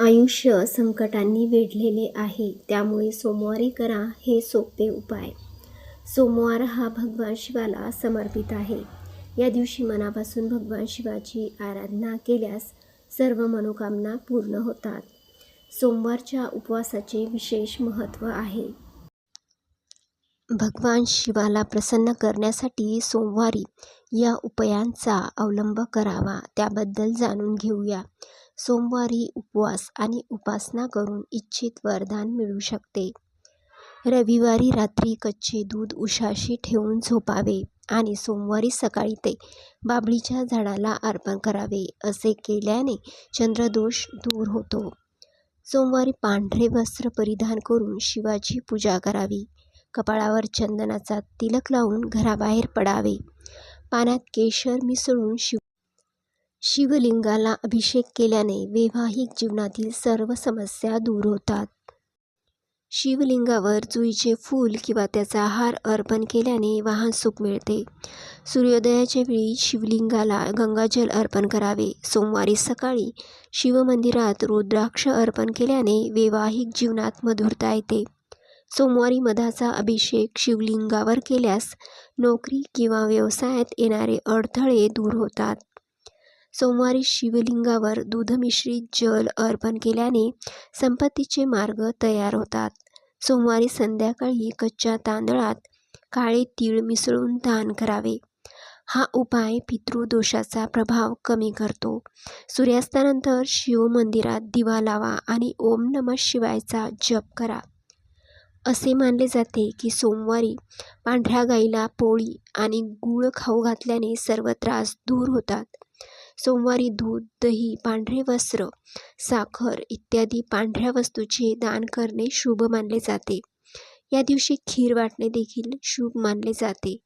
आयुष्य संकटांनी वेढलेले आहे त्यामुळे सोमवारी करा हे सोपे उपाय. सोमवार हा भगवान शिवाला समर्पित आहे. या दिवशी मनापासून भगवान शिवाची आराधना केल्यास सर्व मनोकामना पूर्ण होतात. सोमवारच्या उपवासाचे विशेष महत्त्व आहे. भगवान शिवाला प्रसन्न करण्यासाठी सोमवारी या उपायांचा अवलंब करावा त्याबद्दल जाणून घेऊया. सोमवारी उपवास आणि उपासना करून इच्छित वरदान मिळू शकते. रविवारी रात्री कच्चे दूध उशाशी ठेवून झोपावे आणि सोमवारी सकाळी ते बाबळीच्या झाडाला अर्पण करावे असे केल्याने चंद्रदोष दूर होतो. सोमवारी पांढरे वस्त्र परिधान करून शिवाची पूजा करावी. कपाळावर चंदनाचा तिलक लावून घराबाहेर पडावे. पाण्यात केशर मिसळून शिव शिवलिंगाला अभिषेक केल्याने वैवाहिक जीवनातील सर्व समस्या दूर होतात. शिवलिंगावर जुईचे फूल किंवा त्याचा हार अर्पण केल्याने वाहन सुख मिळते. सूर्योदयाच्या वेळी शिवलिंगाला गंगाजल अर्पण करावे. सोमवारी सकाळी शिवमंदिरात रुद्राक्ष अर्पण केल्याने वैवाहिक जीवनात मधुरता येते. सोमवारी मधाचा अभिषेक शिवलिंगावर केल्यास नोकरी किंवा व्यवसायात येणारे अडथळे दूर होतात. सोमवारी शिवलिंगावर दूधमिश्रित जल अर्पण केल्याने संपत्तीचे मार्ग तयार होतात. सोमवारी संध्याकाळी कच्च्या तांदळात काळे तीळ मिसळून दान करावे. हा उपाय पितृदोषाचा प्रभाव कमी करतो. सूर्यास्तानंतर शिवमंदिरात दिवा लावा आणि ओम नमः शिवायचा जप करा. असे मानले जाते की सोमवारी पांढऱ्या गाईला पोळी आणि गूळ खाऊ घातल्याने सर्व त्रास दूर होतात. सोमवारी दूध दही पांढरे वस्त्र साखर इत्यादी पांढऱ्या वस्तूचे दान करणे शुभ मानले जाते. या दिवशी खीर वाटणे देखील शुभ मानले जाते.